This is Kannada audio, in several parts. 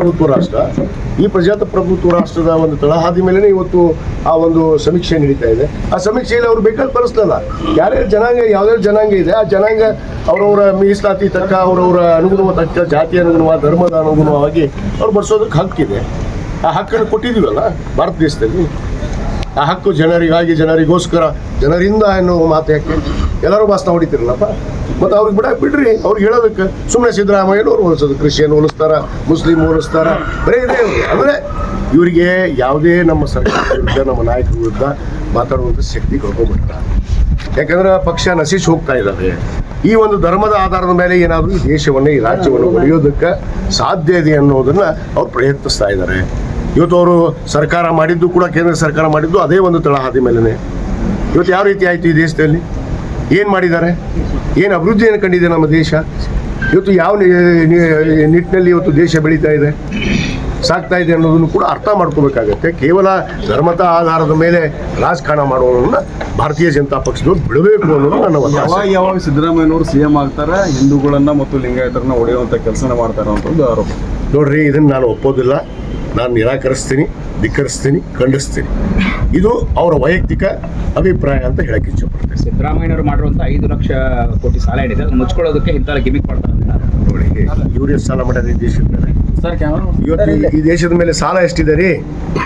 ಪ್ರಭುತ್ವ ರಾಷ್ಟ್ರ. ಈ ಪ್ರಜಾಪ್ರಭುತ್ವ ರಾಷ್ಟ್ರದ ಒಂದು ತಳಹಾದಿ ಮೇಲೆ ಇವತ್ತು ಆ ಒಂದು ಸಮೀಕ್ಷೆ ನಡೀತಾ ಇದೆ. ಆ ಸಮೀಕ್ಷೆಯಲ್ಲಿ ಅವ್ರು ಬೇಕಾದ್ರೆ ತರಿಸ್ಲಲ್ಲ ಯಾರ್ಯಾರ ಜನಾಂಗ ಯಾವ್ಯಾವ ಜನಾಂಗ ಇದೆ, ಆ ಜನಾಂಗ ಅವರವರ ಮೀಸಲಾತಿ ತಕ್ಕ, ಅವರವರ ಅನುಗುಣವ ತಕ್ಕ, ಜಾತಿ ಅನುಗುಣವ ಧರ್ಮದ ಅನುಗುಣವಾಗಿ ಅವ್ರು ಬರ್ಸೋದಕ್ಕೆ ಹಕ್ಕಿದೆ ಆ ಹಕ್ಕನ್ನು ಕೊಟ್ಟಿದ್ದೀವಲ್ಲ ಭಾರತ ದೇಶದಲ್ಲಿ? ಆ ಹಕ್ಕು ಜನರಿಗಾಗಿ, ಜನರಿಗೋಸ್ಕರ, ಜನರಿಂದ ಎನ್ನುವ ಮಾತು ಯಾಕೆ? ಎಲ್ಲರೂ ಭಾಷಣ ಹೊಡಿತಿರಲ್ಲಪ್ಪ? ಮತ್ತು ಅವ್ರಿಗೆ ಬಿಡ ಬಿಡ್ರಿ. ಅವ್ರಿಗೆ ಹೇಳೋದಕ್ಕೆ ಸುಮ್ಮನೆ ಸಿದ್ದರಾಮಯ್ಯನವ್ರು ಹೋಲಿಸೋದು. Christian ಹೋಲಿಸ್ತಾರ, Muslim ಹೋಲಿಸ್ತಾರ. ಬರೀ ಇದೆ. ಅಂದ್ರೆ ಇವರಿಗೆ ಯಾವುದೇ ನಮ್ಮ ಸರ್ಕಾರ ವಿರುದ್ಧ, ನಮ್ಮ ನಾಯಕರ ವಿರುದ್ಧ ಮಾತಾಡುವಂಥ ಶಕ್ತಿ ಕಳ್ಕೊಂಡ್ಬಿಡ್ತಾರೆ ಯಾಕಂದ್ರೆ ಪಕ್ಷ ನಶಿಸಿ ಹೋಗ್ತಾ ಇದ್ದಾರೆ ಈ ಒಂದು ಧರ್ಮದ ಆಧಾರದ ಮೇಲೆ ಏನಾದರೂ ಈ ದೇಶವನ್ನು, ಈ ರಾಜ್ಯವನ್ನು ಒಡೆಯೋದಕ್ಕೆ ಸಾಧ್ಯ ಇದೆ ಅನ್ನೋದನ್ನ ಅವ್ರು ಪ್ರಯತ್ನಿಸ್ತಾ ಇದ್ದಾರೆ ಇವತ್ತು ಅವರು ಸರ್ಕಾರ ಮಾಡಿದ್ದು ಕೂಡ ಕೇಂದ್ರ ಸರ್ಕಾರ ಮಾಡಿದ್ದು ಅದೇ ಒಂದು ತಳಹಾದಿ ಮೇಲೇ ಇವತ್ತು ಯಾವ ರೀತಿ ಆಯಿತು ಈ ದೇಶದಲ್ಲಿ? ಏನು ಮಾಡಿದ್ದಾರೆ? ಏನು ಅಭಿವೃದ್ಧಿಯನ್ನು ಕಂಡಿದೆ ನಮ್ಮ ದೇಶ? ಇವತ್ತು ಯಾವ ನಿಟ್ಟಿನಲ್ಲಿ ಇವತ್ತು ದೇಶ ಬೆಳೀತಾ ಇದೆ? ಸಾಕ್ತಾ ಇದೆ ಅನ್ನೋದನ್ನು ಕೂಡ ಅರ್ಥ ಮಾಡ್ಕೋಬೇಕಾಗತ್ತೆ. ಕೇವಲ ಧರ್ಮದ ಆಧಾರದ ಮೇಲೆ ರಾಜಕಾರಣ ಮಾಡುವವರನ್ನ ಭಾರತೀಯ ಜನತಾ ಪಕ್ಷದವ್ರು ಬಿಡಬೇಕು ಅನ್ನೋದು ನನ್ನ ಯಾವಾಗ ಯಾವಾಗ ಸಿದ್ದರಾಮಯ್ಯನವರು ಸಿಎಂ ಆಗ್ತಾರೆ ಹಿಂದೂಗಳನ್ನ ಮತ್ತು ಲಿಂಗಾಯತರನ್ನ ಹೊಡೆಯುವಂಥ ಕೆಲಸನ ಮಾಡ್ತಾರೆ ಅಂತ ಒಂದು ಆರೋಪ. ನೋಡ್ರಿ ಇದನ್ನು ನಾನು ಒಪ್ಪೋದಿಲ್ಲ. ನಾನು ನಿರಾಕರಿಸ್ತೀನಿ ಧಿಕ್ಕರಿಸ್ತೀನಿ ಖಂಡಿಸ್ತೀನಿ. ಇದು ಅವರ ವೈಯಕ್ತಿಕ ಅಭಿಪ್ರಾಯ ಅಂತ ಹೇಳಕ್ಕೆ ಇಷ್ಟಪಡ್ತೇನೆ ಸಿದ್ದರಾಮಯ್ಯನವರು ಮಾಡಿರುವಂತ ಐದು ಲಕ್ಷ ಕೋಟಿ ಸಾಲ ಏನಿದೆ ಅದನ್ನ ಮುಚ್ಕೊಳ್ಳೋದಕ್ಕೆ ಇಂಥ ಗಿಮಿಕ್ ಮಾಡ್ತಾರೆ. ಅಂತ ನೋಡಿ ಎಷ್ಟು ಸಾಲ ಮಾಡ್ಯಾರ ಈ ದೇಶದ ಮೇಲೆ ಸರ್ ಕ್ಯಾಮರಾ ಇವತ್ತು ಈ- ದೇಶದ ಮೇಲೆ ಸಾಲ ಎಷ್ಟಿದೆ ರೀ?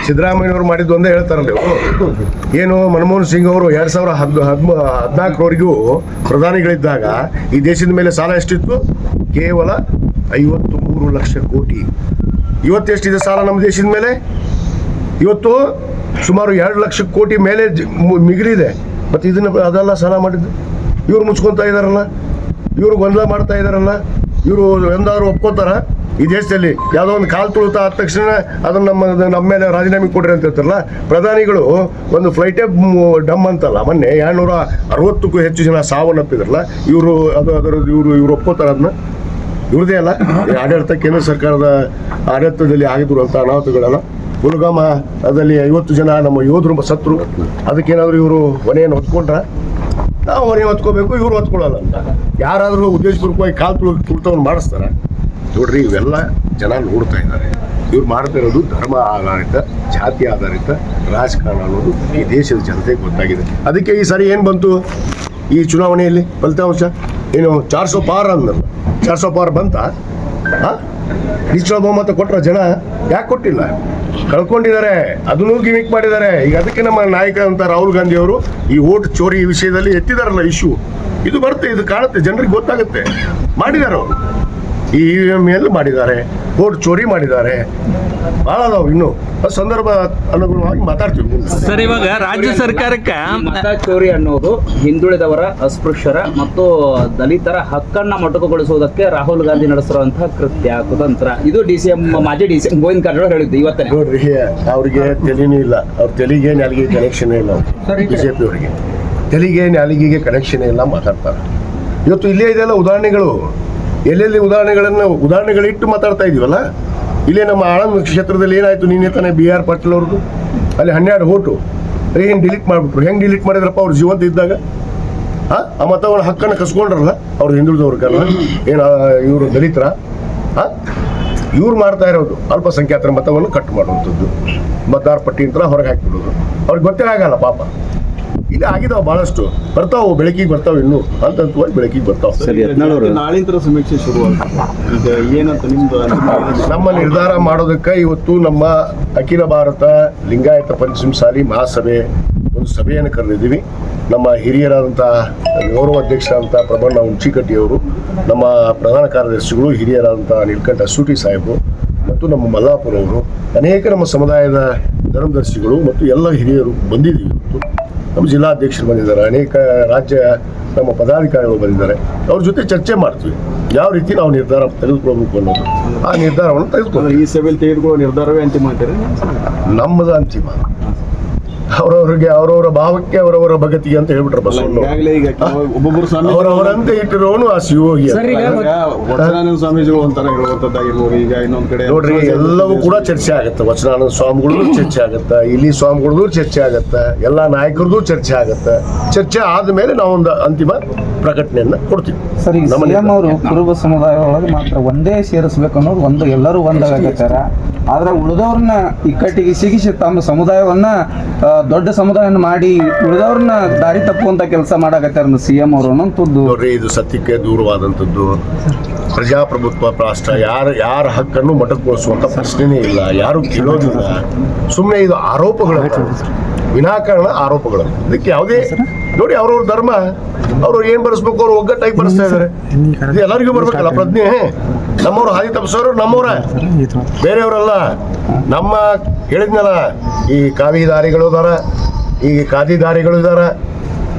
ಸಿದ್ದರಾಮಯ್ಯನವರು ಮಾಡಿದ್ದು ಒಂದೇ ಹೇಳ್ತಾರಲ್ಲ ಏನು ಮನಮೋಹನ್ ಸಿಂಗ್ ಅವರು ಎರಡ್ ಸಾವಿರ ಹದ್ ಹದ್ ಹದಿನಾಲ್ಕರವರೆಗೂ ಪ್ರಧಾನಿಗಳಿದ್ದಾಗ ಈ ದೇಶದ ಮೇಲೆ ಸಾಲ ಎಷ್ಟಿತ್ತು? ಕೇವಲ ಐವತ್ತು ಮೂರು ಲಕ್ಷ ಕೋಟಿ. ಇವತ್ತು ಎಷ್ಟಿದೆ ಸಾಲ ನಮ್ಮ ದೇಶದ ಮೇಲೆ? ಇವತ್ತು ಸುಮಾರು ಎರಡು ಲಕ್ಷ ಕೋಟಿ ಮೇಲೆ ಮಿಗಿಲಿದೆ. ಮತ್ತು ಇದನ್ನ ಅದೆಲ್ಲ ಸಲ ಮಾಡಿದ್ದು. ಇವ್ರು ಮುಚ್ಕೊತಾ ಇದಾರಲ್ಲ, ಇವರು ಗೊಂದಲ ಮಾಡ್ತಾ ಇದಾರಲ್ಲ, ಇವರು ಎಂದಾದ್ರು ಒಪ್ಕೋತಾರ? ಈ ದೇಶದಲ್ಲಿ ಯಾವುದೋ ಒಂದು ಕಾಲು ತುಳಿತ ಆದ ತಕ್ಷಣ ಅದನ್ನ ನಮ್ಮ ನಮ್ಮ ಮೇಲೆ ರಾಜೀನಾಮೆ ಕೊಡ್ರಿ ಅಂತ ಹೇಳ್ತಾರಲ್ಲ, ಪ್ರಧಾನಿಗಳು ಒಂದು ಫ್ಲೈಟೇ ಡಮ್ ಅಂತಲ್ಲ. ಮೊನ್ನೆ ಎರಡ್ನೂರ ಅರವತ್ತಕ್ಕೂ ಹೆಚ್ಚು ಜನ ಸಾವನ್ನಪ್ಪಿದ್ರಲ್ಲ ಇವರು ಅದು ಅದರ ಇವರು, ಇವ್ರು ಒಪ್ಕೋತಾರ ಅದನ್ನ? ಇವ್ರದೇ ಅಲ್ಲ ಆಡಳಿತ ಕೇಂದ್ರ ಸರ್ಕಾರದ ಆಡಳಿತದಲ್ಲಿ ಅಂತ ಅನಾಹುತಗಳೆಲ್ಲ. ಪುಲ್ಗಾಮ ಅದರಲ್ಲಿ ಐವತ್ತು ಜನ ನಮ್ಮ ಯೋಧರು ಸತ್ರು ಅದಕ್ಕೇನಾದ್ರು ಇವರು ಹೊಣೆಯನ್ನು ಹೊತ್ಕೊಂಡ್ರ? ನಾವು ಹೊಣೆ ಹೊತ್ಕೋಬೇಕು, ಇವರು ಹೊತ್ಕೊಳ್ಳಲ್ಲ. ಅಂತ ಯಾರಾದರೂ ಉದ್ದೇಶಪೂರ್ವಕವಾಗಿ ಕಾಲು ತುಳು ತುಳಿತವನ್ನು ಮಾಡಿಸ್ತಾರ? ನೋಡ್ರಿ, ಇವೆಲ್ಲ ಜನ ನೋಡ್ತಾ ಇದ್ದಾರೆ. ಇವ್ರು ಮಾಡ್ತಾ ಇರೋದು ಧರ್ಮ ಆಧಾರಿತ, ಜಾತಿ ಆಧಾರಿತ ರಾಜಕಾರಣ ಅನ್ನೋದು ಈ ದೇಶದ ಜನತೆಗೆ ಗೊತ್ತಾಗಿದೆ. ಅದಕ್ಕೆ ಈ ಸಾರಿ ಏನು ಬಂತು? ಈ ಚುನಾವಣೆಯಲ್ಲಿ ಫಲಿತಾಂಶ? ಏನು ಚಾರ್ ಸೋ ಪಾರ್ ಅಂದ್ರೆ ಚಾರ್ ಸೋ ಪಾರ್ ಬಂತ? ನಿಶ್ಚಲ ಬಹುಮತ ಕೊಟ್ಟರೆ ಜನ ಯಾಕೆ ಕೊಟ್ಟಿಲ್ಲ? ಕಳ್ಕೊಂಡಿದ್ದಾರೆ, ಅದನ್ನೂ ಗಿಮಿಕ್ ಮಾಡಿದ್ದಾರೆ. ಈಗ ಅದಕ್ಕೆ ನಮ್ಮ ನಾಯಕ ಅಂತ ರಾಹುಲ್ ಗಾಂಧಿ ಅವರು ಈ ಓಟ್ ಚೋರಿ ವಿಷಯದಲ್ಲಿ ಎತ್ತಿದಾರಲ್ಲ ಇಶ್ಯೂ ಇದು ಬರುತ್ತೆ, ಇದು ಕಾಣುತ್ತೆ, ಜನರಿಗೆ ಗೊತ್ತಾಗುತ್ತೆ. ಮಾಡಿದ್ದಾರೆ ಅವರು. ಈ ಇ ಎಂ ಎಲ್ ಮಾಡಿದ್ದಾರೆ ಓಟ್ ಚೋರಿ ಮಾಡಿದ್ದಾರೆ. ಭಾಳ ಅದಾವು ಇನ್ನು. ಆ ಸಂದರ್ಭ ಅನುಗುಣವಾಗಿ ಮಾತಾಡ್ತೀವಿ ಸರ್ ಇವಾಗ ರಾಜ್ಯ ಸರ್ಕಾರಕ್ಕೆ ಮತ ಚೋರಿ ಅನ್ನೋದು ಹಿಂದುಳಿದವರ ಅಸ್ಪೃಶ್ಯರ ಮತ್ತು ದಲಿತರ ಹಕ್ಕನ್ನ ಮೊಟಕುಗೊಳಿಸುವುದಕ್ಕೆ ರಾಹುಲ್ ಗಾಂಧಿ ನಡೆಸಿರುವಂತಹ ಕೃತ್ಯ ಕುತಂತ್ರ. ಇದು ಡಿ ಸಿ ಎಂ ಮಾಜಿ D C M Govind Karjol ಹೇಳಿದ್ದು ಇವತ್ತೇ. ನೋಡ್ರಿ ಅವ್ರಿಗೆ ತೆಲಿನೂ ಇಲ್ಲ. ಅವ್ರ ತೆಲಿಗೆ ನಾಲಿಗೆ ಕನೆಕ್ಷನ್ ಇಲ್ಲ ಬಿಜೆಪಿ ಅವರಿಗೆ. ತೆಲಿಗೆ ನಾಲಿಗೆಗೆ ಕನೆಕ್ಷನ್ ಇಲ್ಲ ಮಾತಾಡ್ತಾರೆ. ಇವತ್ತು ಇಲ್ಲೇ ಇದೆಲ್ಲ ಉದಾಹರಣೆಗಳು. ಎಲ್ಲೆಲ್ಲಿ ಉದಾಹರಣೆಗಳನ್ನು, ಉದಾಹರಣೆಗಳಿಟ್ಟು ಮಾತಾಡ್ತಾ ಇದೀವಲ್ಲ? ಇಲ್ಲೇ ನಮ್ಮ ಆಳಂದ ಕ್ಷೇತ್ರದಲ್ಲಿ ಏನಾಯ್ತು? ನಿನ್ನೆ ತಾನೇ ಬಿ ಆರ್ ಪಾಟೀಲ್ ಅವ್ರದ್ದು. ಅಲ್ಲಿ ಹನ್ನೆರಡು ಓಟು ಏನು ಡಿಲೀಟ್ ಮಾಡ್ಬಿಟ್ರು? ಹೆಂಗೆ ಡಿಲೀಟ್ ಮಾಡಿದ್ರಪ್ಪ? ಅವ್ರು ಜೀವಂತ ಇದ್ದಾಗ? ಆ ಆ ಮತಗಳ ಹಕ್ಕನ್ನು ಕಸ್ಕೊಂಡ್ರಲ್ಲ? ಅವ್ರು ಹಿಂದುಳಿದವ್ರಿಗಲ್ಲ? ಏನು ಇವರು ದಲಿತರ? ಆ ಇವ್ರು ಮಾಡ್ತಾ ಇರೋದು ಅಲ್ಪಸಂಖ್ಯಾತರ ಮತವನ್ನು ಕಟ್ ಮಾಡುವಂಥದ್ದು. ಮತದಾರ ಪಟ್ಟಿ ಅಂತ ಹೊರಗೆ ಹಾಕಿಬಿಡೋದು. ಅವ್ರಿಗೆ ಗೊತ್ತೇ ಆಗಲ್ಲ ಪಾಪ. ಇಲ್ಲಿ ಆಗಿದಾವ ಬಹಳಷ್ಟು. ಬರ್ತಾವು ಬೆಳಕಿಗೆ ಬರ್ತಾವ ಇನ್ನು. ಹಂತ ಹಂತವಾಗಿ ಬೆಳಕಿಗೆ ಬರ್ತಾವ. ನಾಳಿಂತರ ಸಮೀಕ್ಷೆ ಏನಂತ ನಿಮ್ದು ನಿಮ್ಮ- ನಿರ್ಧಾರ ಮಾಡೋದಕ್ಕೆ ಇವತ್ತು ನಮ್ಮ ಅಖಿಲ ಭಾರತ ಲಿಂಗಾಯತ ಪಂಚಮಸಾಲಿ ಮಹಾಸಭೆ ಒಂದು ಸಭೆಯನ್ನು ಕರೆದಿದ್ದೀವಿ. ನಮ್ಮ ಹಿರಿಯರಾದಂತಹ ಗೌರವ ಅಧ್ಯಕ್ಷರಾದಂಥ ಪ್ರಬಣ್ಣ ಹುಂಚಿಕಟ್ಟಿಯವರು ನಮ್ಮ ಪ್ರಧಾನ ಕಾರ್ಯದರ್ಶಿಗಳು ಹಿರಿಯರಾದಂಥ ನೀಲ್ಕಂಠ ಸೂಟಿ ಸಾಹೇಬರು ಮತ್ತು ನಮ್ಮ ಮಲ್ಲಾಪುರ ಅವರು ಅನೇಕ ನಮ್ಮ ಸಮುದಾಯದ ಧರ್ಮದರ್ಶಿಗಳು ಮತ್ತು ಎಲ್ಲ ಹಿರಿಯರು ಬಂದಿದ್ದೀವಿ ಇವತ್ತು. ನಮ್ಮ ಜಿಲ್ಲಾಧ್ಯಕ್ಷರು ಬಂದಿದ್ದಾರೆ ಅನೇಕ ರಾಜ್ಯ ನಮ್ಮ ಪದಾಧಿಕಾರಿಗಳು ಬಂದಿದ್ದಾರೆ. ಅವ್ರ ಜೊತೆ ಚರ್ಚೆ ಮಾಡ್ತೀವಿ. ಯಾವ ರೀತಿ ನಾವು ನಿರ್ಧಾರ ತೆಗೆದುಕೊಳ್ಬೇಕು ಅನ್ನೋದು. ಆ ನಿರ್ಧಾರವನ್ನು ತೆಗೆದುಕೊಂಡು ಈ ಸಭೆಯಲ್ಲಿ ತೆಗೆದುಕೊಳ್ಳೋ ನಿರ್ಧಾರವೇ ಅಂತಿಮ ಅಂತೀರಿ? ನಮ್ಮದು ಅಂತಿಮ. ಅವರವರಿಗೆ ಅವರವರ ಭಾವಕ್ಕೆ ಅವರವರ ಭಗತಿಗೆ ಅಂತ ಹೇಳ್ಬಿಟ್ರೆ ಬಸವಣ್ಣ ಒಬ್ಬೊಬ್ಬರು ಸ್ವಾಮಿ ಅವರವರಂತೆ ಇಟ್ಟಿರೋನು ಆ. ವಚನಾನಂದ ಸ್ವಾಮೀಜಿಗಳು ಒಂಥರ ಹೇಳುವಂತದ್ದಾಗಿರ್ಬೋದು ಈಗ ಇನ್ನೊಂದ್ ಕಡೆ ನೋಡ್ರಿ ಎಲ್ಲವೂ ಕೂಡ ಚರ್ಚೆ ಆಗತ್ತೆ. ವಚನಾನಂದ ಸ್ವಾಮಿಗಳದ್ದು ಚರ್ಚೆ ಆಗತ್ತೆ. ಇಲ್ಲಿ ಸ್ವಾಮಿಗಳದ್ದು ಚರ್ಚೆ ಆಗತ್ತೆ. ಎಲ್ಲ ನಾಯಕರದ್ದು ಚರ್ಚೆ ಆಗತ್ತೆ. ಚರ್ಚೆ ಆದ್ಮೇಲೆ ನಾವೊಂದು ಒಂದು ಅಂತಿಮ ಪ್ರಕಟಣೆಯನ್ನ ಕೊಡ್ತೀವಿ. ಸರಿ ಸಿಎಂ ಅವರು ಕುರುಬ ಸಮುದಾಯ ಒಳಗೆ ಮಾತ್ರ ಒಂದೇ ಸೇರಿಸ್ಬೇಕು ಅನ್ನೋದು ಒಂದು ಎಲ್ಲರೂ ಒಂದಾಗತ್ತಾರ ಆದ್ರೆ ಉಳಿದವ್ರನ್ನ ಇಕ್ಕಟ್ಟಿಗೆ ಸಿಗಿಸಿ ತಮ್ಮ ಸಮುದಾಯವನ್ನ ಆ, ದೊಡ್ಡ ಸಮುದಾಯನ ಮಾಡಿ ಉಳಿದವ್ರನ್ನ ದಾರಿ ತಪ್ಪುವಂತ ಕೆಲಸ ಮಾಡಾಕತ್ತಾರ ಸಿಎಂ ಅವರು ಅನ್ನೋಂಥದ್ದು. ನೋಡ್ರಿ ಇದು ಸತ್ಯಕ್ಕೆ ದೂರವಾದಂಥದ್ದು. ಪ್ರಜಾಪ್ರಭುತ್ವ ರಾಷ್ಟ್ರ ಯಾರ ಯಾರ ಹಕ್ಕನ್ನು ಮಟಕೊಳಿಸುವಂತ ಪ್ರಶ್ನೆನೇ ಇಲ್ಲ ಯಾರು ಕೇಳೋದಿಲ್ಲ ಸುಮ್ಮನೆ ಇದು ಆರೋಪಗಳು ವಿನಾಕಾರಣ ಆರೋಪಗಳು. ಇದಕ್ಕೆ ಯಾವುದೇ ನೋಡಿ ಅವ್ರವ್ರ ಧರ್ಮ ಅವ್ರು ಏನ್ ಬರೆಸ್ಬೇಕು ಅವ್ರು ಒಗ್ಗಟ್ಟಾಗಿ ಬರೆಸ್ತಾ ಇದಾರೆ. ಇದು ಎಲ್ಲರಿಗೂ ಬರ್ಬೇಕಲ್ಲ ಪ್ರಜ್ಞೆ? ನಮ್ಮವ್ರು ಹಾದಿ ತಪ್ಪಿಸೋರು ನಮ್ಮವ್ರ ಬೇರೆಯವರಲ್ಲ. ನಮ್ಮ ಹೇಳಿದ್ನಲ್ಲ, ಈ ಕಾವಿದಾರಿಗಳು ಇದಾರ, ಈ ಖಾದಿ ದಾರಿಗಳು ಇದಾರ,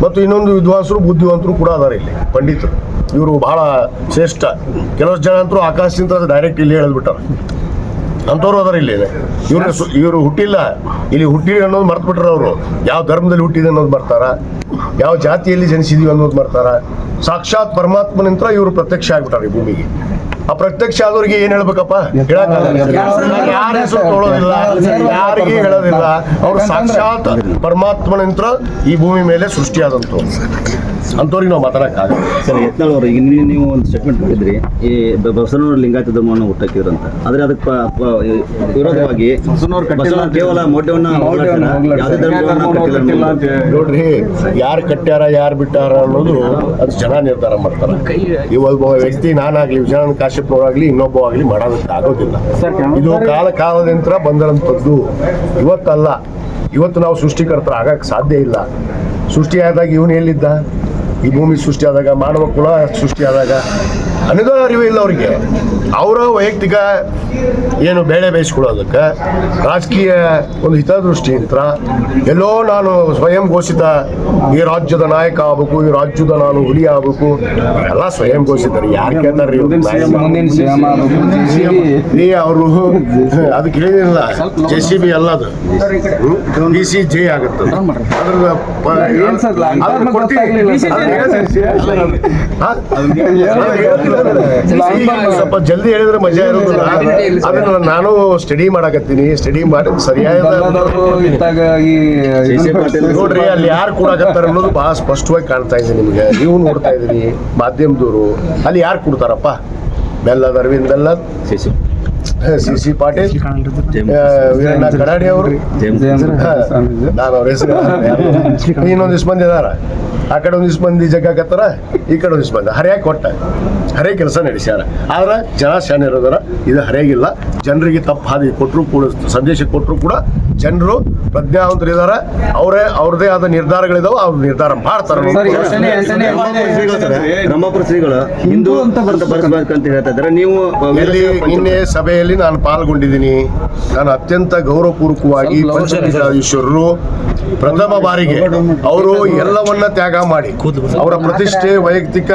ಮತ್ತು ಇನ್ನೊಂದು ವಿದ್ವಾಂಸರು, ಬುದ್ಧಿವಂತರು ಕೂಡ ಅದಾರ ಇಲ್ಲಿ, ಪಂಡಿತರು. ಇವರು ಬಹಳ ಶ್ರೇಷ್ಠ. ಕೆಲವು ಜನ ಅಂತೂ ಆಕಾಶದಿಂದ ಡೈರೆಕ್ಟ್ ಇಲ್ಲಿ ಹೇಳಿದ್ಬಿಟ್ಟಾರ ಅಂಥವ್ರು ಅದಾರ ಇಲ್ಲಿ. ಇವ್ರು ಇವರು ಹುಟ್ಟಿಲ್ಲ. ಇಲ್ಲಿ ಹುಟ್ಟಿ ಅನ್ನೋದು ಮರ್ತು ಬಿಟ್ರ ಅವರು. ಯಾವ ಧರ್ಮದಲ್ಲಿ ಹುಟ್ಟಿದೆ ಅನ್ನೋದು ಬರ್ತಾರ ಯಾವ ಜಾತಿಯಲ್ಲಿ ಜನಿಸಿದೀವಿ ಅನ್ನೋದು ಬರ್ತಾರ ಸಾಕ್ಷಾತ್ ಪರಮಾತ್ಮನಿಂದ ಇವರು ಪ್ರತ್ಯಕ್ಷ ಆಗ್ಬಿಟ್ಟಾರ ಭೂಮಿಗೆ. ಆ ಪ್ರತ್ಯಕ್ಷ ಆದವ್ರಿಗೆ ಏನ್ ಹೇಳ್ಬೇಕಪ್ಪ? ಯಾರ ಹೆಸರು ತೊಳೋದಿಲ್ಲ. ಯಾರಿಗೆ ಹೇಳೋದಿಲ್ಲ. ಅವ್ರು ಸಾಕ್ಷಾತ್ ಪರಮಾತ್ಮನಂತ್ರ ಈ ಭೂಮಿ ಮೇಲೆ ಸೃಷ್ಟಿಯಾದಂಥವ್ರು. ಅಂಥವ್ರಿಗೆ ನಾವು ಮಾತಾಡೋಕ್ಕಾಗಲ್ಲ ಸರ್ ಯತ್ನಾಳ್ ಅವರು ಈಗ ನೀವು ನೀವು ಒಂದು ಸ್ಟೇಟ್ಮೆಂಟ್ ಕೊಟ್ಟಿದ್ರಿ. ಈ ಬಸವನವರು ಲಿಂಗಾಯತ ಧರ್ಮವನ್ನು ಹುಟ್ಟಾಕಿದ್ರಂತ ಆದರೆ ಅದಕ್ಕೆ ವಿರೋಧವಾಗಿ ಬಸವನವ್ರು ಕೇವಲ ಮೌಢ್ಯವನ್ನು. ಯಾವುದೇ ಧರ್ಮವನ್ನ ಕಟ್ಟಿಲ್ಲ ಅಂತ. ನೋಡ್ರಿ ಯಾರು ಕಟ್ಟ್ಯಾರ ಯಾರು ಬಿಟ್ಟಾರ ಅನ್ನೋದು ಅದು ಜನ ನಿರ್ಧಾರ ಮಾಡ್ತಾರೆ. ಈ ಒಬ್ಬ ವ್ಯಕ್ತಿ ನಾನಾಗ್ಲಿ ವಿಜಯಾನಂದ ಕಾಶ್ಯಪ್ನವರಾಗ್ಲಿ ಇನ್ನೊಬ್ಬ ಆಗಲಿ ಮಾಡೋದಕ್ಕೆ ಆಗೋದಿಲ್ಲ. ಇದು ಕಾಲ ಕಾಲದಂತ್ರ ಬಂದಂಥದ್ದು ಇವತ್ತಲ್ಲ. ಇವತ್ತು ನಾವು ಸೃಷ್ಟಿಕರ್ತರ ಆಗಕ್ಕೆ ಸಾಧ್ಯ ಇಲ್ಲ. ಸೃಷ್ಟಿಯಾದಾಗ ಇವನು ಎಲ್ಲಿದ್ದ? ಈ ಭೂಮಿ ಸೃಷ್ಟಿಯಾದಾಗ ಮಾನವ ಕುಲ ಸೃಷ್ಟಿಯಾದಾಗ ಅನ್ನೋದು ಅರಿವು ಇಲ್ಲ ಅವರಿಗೆ. ಅವರ ವೈಯಕ್ತಿಕ ಏನು ಬೇಳೆ ಬೇಯಿಸ್ಕೊಳ್ಳೋದಕ್ಕೆ ರಾಜಕೀಯ ಒಂದು ಹಿತದೃಷ್ಟಿಯಿಂದ ಎಲ್ಲೋ ನಾನು ಸ್ವಯಂ ಘೋಷಿತ ಈ ರಾಜ್ಯದ ನಾಯಕ ಆಗ್ಬೇಕು ಈ ರಾಜ್ಯದ ನಾನು ಹುಲಿ ಆಗ್ಬೇಕು. ಎಲ್ಲ ಸ್ವಯಂ ಘೋಷಿತರು. ಯಾರು ಕೇಳ್ತಾರ್ರಿ ಏ ಅವರು ಅದಕ್ಕೆ ಕೇಳಿದಿಲ್ಲ ಜೆ ಸಿ ಬಿ ಅಲ್ಲ ಅದು. ಡಿ ಸಿ ಜೆ ಆಗುತ್ತೆ ಅದು. ಸ್ವಲ್ಪ ಜಲ್ದಿ ಹೇಳಿದ್ರೆ ಮಜಾ ಇರೋದಿಲ್ಲ. ಅದನ್ನ ನಾನು ಸ್ಟಡಿ ಮಾಡಕತ್ತೀನಿ ಸ್ಟಡಿ ಮಾಡಿ ಸರಿಯಾದ ನೋಡ್ರಿ ಅಲ್ಲಿ ಯಾರು ಕೊಡಾಕತ್ತಾರ ಅನ್ನೋದು ಬಹಳ ಸ್ಪಷ್ಟವಾಗಿ ಕಾಣ್ತಾ ಇದೆ ನಿಮ್ಗೆ. ನೀವು ನೋಡ್ತಾ ಇದ್ದೀರಿ ಮಾಧ್ಯಮದವರು ಅಲ್ಲಿ ಯಾರು ಕೊಡ್ತಾರಪ್ಪ? ಬೆಲ್ಲದ ಶಿಶು C C Patil James. Veeranna Kadadi ಅವರು. ನಾನು ಅವ್ರ ಹೆಸರು ಇನ್ನೊಂದಿಷ್ಟು ಮಂದಿ ಇದಾರ? ಆ ಕಡೆ ಒಂದಿಷ್ಟು ಮಂದಿ ಜಗ್ಗಾಕತ್ತಾರ ಈ ಕಡೆ ಒಂದಿಷ್ಟು ಮಂದಿ ಹರಿಯಾಗಿ ಕೊಟ್ಟ. ಹರೇ ಕೆಲಸ ನಡೆಸ್ಯಾರ. ಆದ್ರೆ ಜನ ಶಾಣೆ ಇರೋದಾರ ಇದು ಹರಿಯಾಗಿಲ್ಲ. ಜನರಿಗೆ ತಪ್ಪು ಹಾದಿ ಕೊಟ್ಟರು ಕೂಡ ಸಂದೇಶ ಕೊಟ್ಟರು ಕೂಡ ಜನರು ಪ್ರಜ್ಞಾವಂತರು ಇದಾರ ಅವರೇ ಅವ್ರದೇ ಆದ ನಿರ್ಧಾರಗಳಿದಾವೆ ಅವ್ರ ನಿರ್ಧಾರ ಮಾಡ್ತಾರೆ ನಮ್ಮ ಶ್ರೀಗಳು ಹಿಂದೂ ಅಂತ ಬರ್ಸ್ಬೇಕಂತ ಹೇಳ್ತಾ ಇದ್ದಾರೆ. ನೀವು ಸಭೆ ನಿನ್ನೆ ಸಭೆಯಲ್ಲಿ ನಾನು ಪಾಲ್ಗೊಂಡಿದ್ದೀನಿ. ನಾನು ಅತ್ಯಂತ ಗೌರವಪೂರ್ವಕವಾಗಿ ಪಂಚಮೀಶ್ವರರು ಪ್ರಥಮ ಬಾರಿಗೆ ಅವರು ಎಲ್ಲವನ್ನ ತ್ಯಾಗ ಮಾಡಿ. ಅವರ ಪ್ರತಿಷ್ಠೆ ವೈಯಕ್ತಿಕ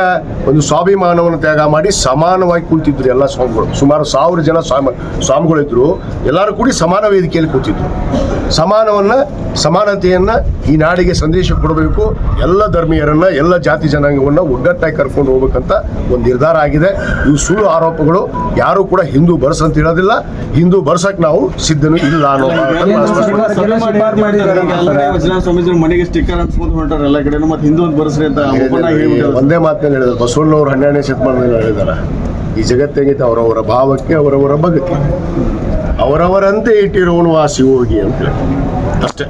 ಒಂದು ಸ್ವಾಭಿಮಾನವನ್ನು ತ್ಯಾಗ ಮಾಡಿ ಸಮಾನವಾಗಿ ಕೂತಿದ್ರು ಎಲ್ಲ ಸ್ವಾಮಿಗಳು. ಸುಮಾರು ಸಾವಿರ ಜನ ಸ್ವಾಮಿ ಸ್ವಾಮಿಗಳಿದ್ರು. ಎಲ್ಲರೂ ಕೂಡಿ ಸಮಾನ ವೇದಿಕೆಯಲ್ಲಿ ಕೂತಿದ್ರು. ಸಮಾನವನ್ನ ಸಮಾನತೆಯನ್ನ ಈ ನಾಡಿಗೆ ಸಂದೇಶ ಕೊಡಬೇಕು. ಎಲ್ಲ ಧರ್ಮೀಯರನ್ನ ಎಲ್ಲ ಜಾತಿ ಜನಾಂಗವನ್ನ ಒಗ್ಗಟ್ಟಾಗಿ ಕರ್ಕೊಂಡು ಹೋಗ್ಬೇಕಂತ ಒಂದು ನಿರ್ಧಾರ ಆಗಿದೆ. ಇವು ಸುಳ್ಳು ಆರೋಪಗಳು. ಯಾರು ಕೂಡ ಹಿಂದೂ ಬರ್ಸಂತ ಹೇಳೋದಿಲ್ಲ ಹಿಂದೂ ಬರ್ಸಕ್ ನಾವು ಸಿದ್ಧನು ಇಲ್ಲ ಅನ್ನೋ ಮನೆಗೆ ಸ್ಟಿಕ್ಕರ್ ಅಂಟ್ಸ್ಕೊಂಡು ಹೊಂಟಾರ ಎಲ್ಲ ಕಡೆನೂ ಮತ್ತೆ ಹಿಂದೂ ಅಂತ ಬರ್ಸ್ರಿ ಅಂತ ಒಂದೇ ಮಾತನ್ನ ಹೇಳಿದ್ರು ಬಸವಣ್ಣವ್ರು ಹನ್ನೆರಡನೇ ಶತಮಾನದಲ್ಲಿ ಹೇಳಿದಾರ ಈ ಜಗತ್ತಿಗೆ ಅವರವರ ಭಾವಕ್ಕೆ ಅವರವರ ಬಗತಿ ಅವರವರಂತೆ ಇಟ್ಟಿರೋನು ಆ ಶಿವೋಗಿ ಅಂತ ಹೇಳಿ ಅಷ್ಟೇ.